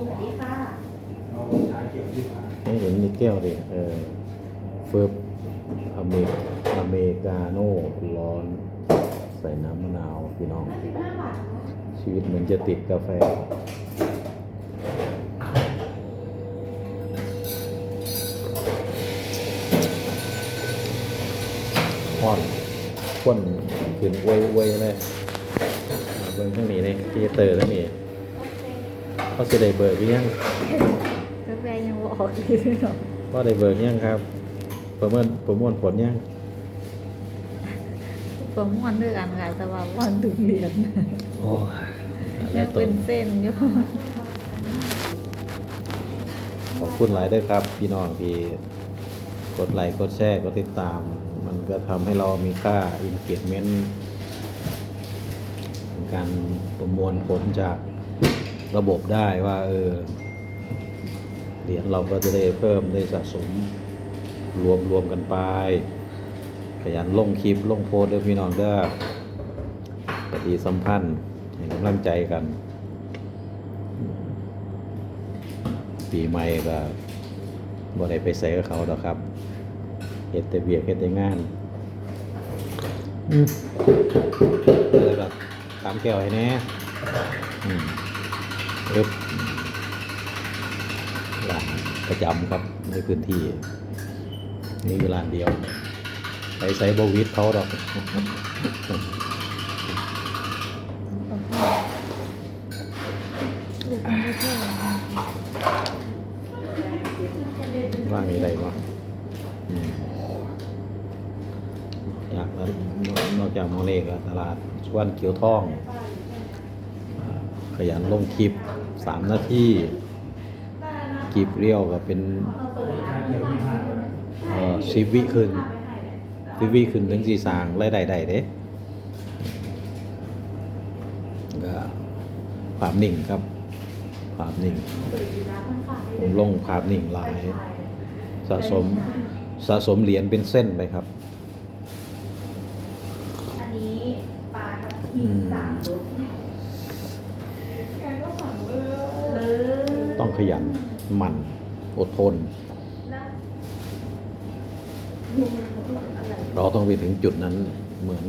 สวัสดีค่ะเอาชาเขียวที่ผ่านให้เห็นมีแก้วดิเออเฟิร์บอเมริอเมริกาโน่ร้อน ใส่น้ำมะนาวพี่น้องสิบาบาทชีวิตเหมือนจะติดกาแฟห่อนข้นขึ้นเว้ยเว้ยเลยเบิ่งทั้งนี้เลยที่เตอร์ทั้งนี้ เขาจะได้เบิกหรือยังกาแฟยังบออกเลยเนาะก็ได้เบิกยังครับ ประเมินประมวลผลยังผมม่วนด้วยกันค่ะแต่ว่าม่วนถึงเหรียญโอ้ยยังเป็นเส้นอยู่ขอบคุณหลายด้วยครับ พี่น้องที่กดไลค์กดแชร์กดติดตาม มันก็ทำให้เรามีค่า engagement การประมวลผลจาก ระบบได้ว่าเออเหรียญเราก็จะได้เพิ่มได้สะสมรวมรวมกันไป ขยันลงคลิปลงโพสต์ด้วยพี่น้องเด้อปฏิสัมพันธ์ให้กำลังใจกัน ปีใหม่ก็บ่ได้ไปใส่กับเขาดอกครับเฮ็ดแต่เวียกเฮ็ดแต่งานอืมแล้วก็ตามแก้วให้แน่อืม ปึ๊บร้านประจำครับในพื้นที่ นี่คือร้านเดียวไปใส่บวิดเขาดอกลูกมันไม่ใช่ว่ามีอะไรบ้างอยากนอกจากมองเลขตลาดสวนเขียวทอง ขยันลงคลิป สามนาทีคลิปเรียวก็เป็นสิบวิขึ้นสิบวิขึ้นถึงสี่สางรายได้ได้เด้ก็ภาพนิ่งครับภาพนิ่งผมลงภาพนิ่งหลาย สะสมสะสมเหรียญเป็นเส้นไปครับอันนี้ปลาทับทิมสามรสเลย ต้องขยันหมั่นอดทน เราต้องไปถึงจุดนั้นเหมือน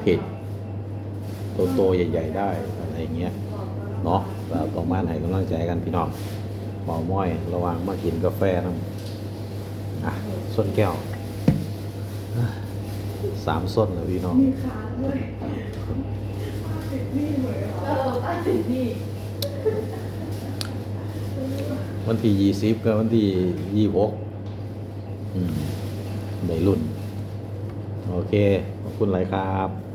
เพจโตๆใหญ่ ๆ ได้อะไรอย่างเงี้ยเนาะเราต้องมาให้กำลังใจกันพี่น้องเป่าม้อย ระวังมากินกาแฟนะอะส้นแก้วอะสามส้นนะพี่น้องเออป้าสินี่ วันที่ยี่สิบกับวันที่ยี่หกในรุ่น โอเค ขอบคุณหลายครับ